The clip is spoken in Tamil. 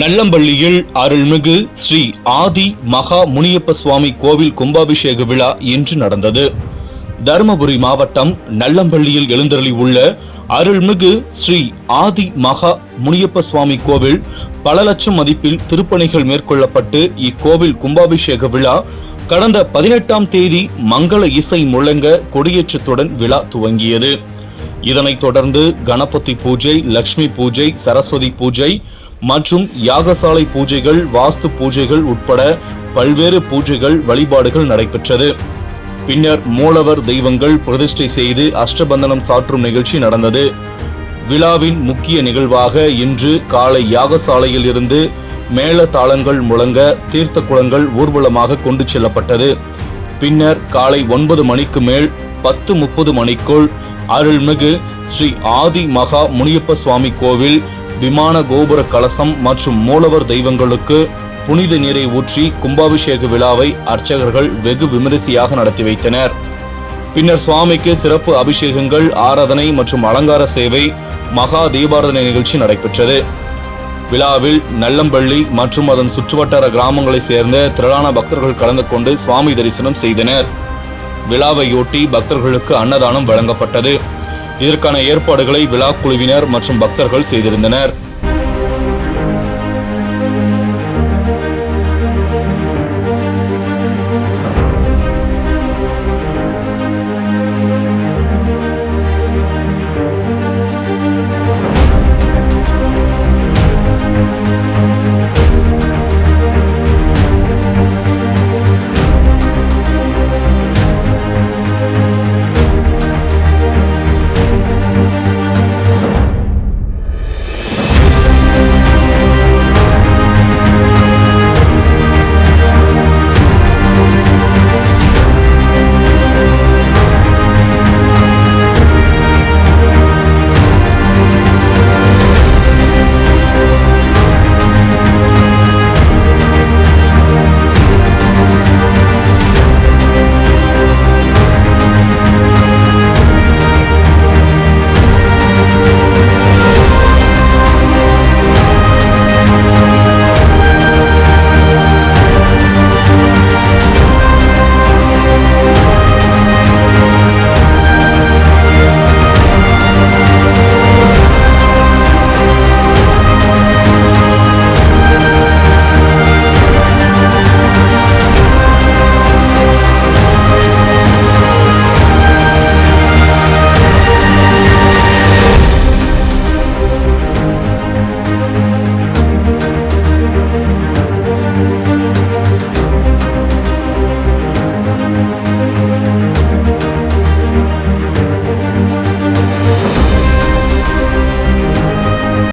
நல்லம்பள்ளியில் அருள்மிகு ஸ்ரீ ஆதி மகா முனியப்ப சுவாமி கோவில் கும்பாபிஷேக விழா இன்று நடந்தது. தருமபுரி மாவட்டம் நல்லம்பள்ளியில் எழுந்தருளி உள்ள அருள்மிகு ஸ்ரீ ஆதி மகா முனியப்ப சுவாமி கோவில் பல லட்சம் மதிப்பில் திருப்பணிகள் மேற்கொள்ளப்பட்டு இக்கோவில் கும்பாபிஷேக விழா கடந்த பதினெட்டாம் தேதி மங்கள இசை முழங்க கொடியேற்றத்துடன் விழா துவங்கியது. இதனைத் தொடர்ந்து கணபதி பூஜை லக்ஷ்மி பூஜை சரஸ்வதி பூஜை மற்றும் யாகசாலை பூஜைகள் வாஸ்து பூஜைகள் உட்பட பல்வேறு பூஜைகள் வழிபாடுகள் நடைபெற்றது. பின்னர் மூலவர் தெய்வங்கள் பிரதிஷ்டை செய்து அஷ்டபந்தனம் சாற்றும் நிகழ்ச்சி நடந்தது. விழாவின் முக்கிய நிகழ்வாக இன்று காலை யாகசாலையில் இருந்து மேள தாளங்கள் முழங்க தீர்த்த குளங்கள் ஊர்வலமாக கொண்டு செல்லப்பட்டது. பின்னர் காலை ஒன்பது மணிக்கு மேல் பத்து முப்பது மணிக்குள் அருள்மிகு ஸ்ரீ ஆதி மகா முனியப்ப சுவாமி கோவில் விமான கோபுர கலசம் மற்றும் மூலவர் தெய்வங்களுக்கு புனித நீரை ஊற்றி கும்பாபிஷேக விழாவை அர்ச்சகர்கள் வெகு விமரிசையாக நடத்தி வைத்தனர். பின்னர் சுவாமிக்கு சிறப்பு அபிஷேகங்கள் ஆராதனை மற்றும் அலங்கார சேவை மகா தீபாராதனை நிகழ்ச்சி நடைபெற்றது. விழாவில் நல்லம்பள்ளி மற்றும் அதன் சுற்றுவட்டார கிராமங்களைச் சேர்ந்த திரளான பக்தர்கள் கலந்து கொண்டு சுவாமி தரிசனம் செய்தனர். விழாவையொட்டி பக்தர்களுக்கு அன்னதானம் வழங்கப்பட்டது. இதற்கான ஏற்பாடுகளை விழா குழுவினர் மற்றும் பக்தர்கள் செய்திருந்தனர்.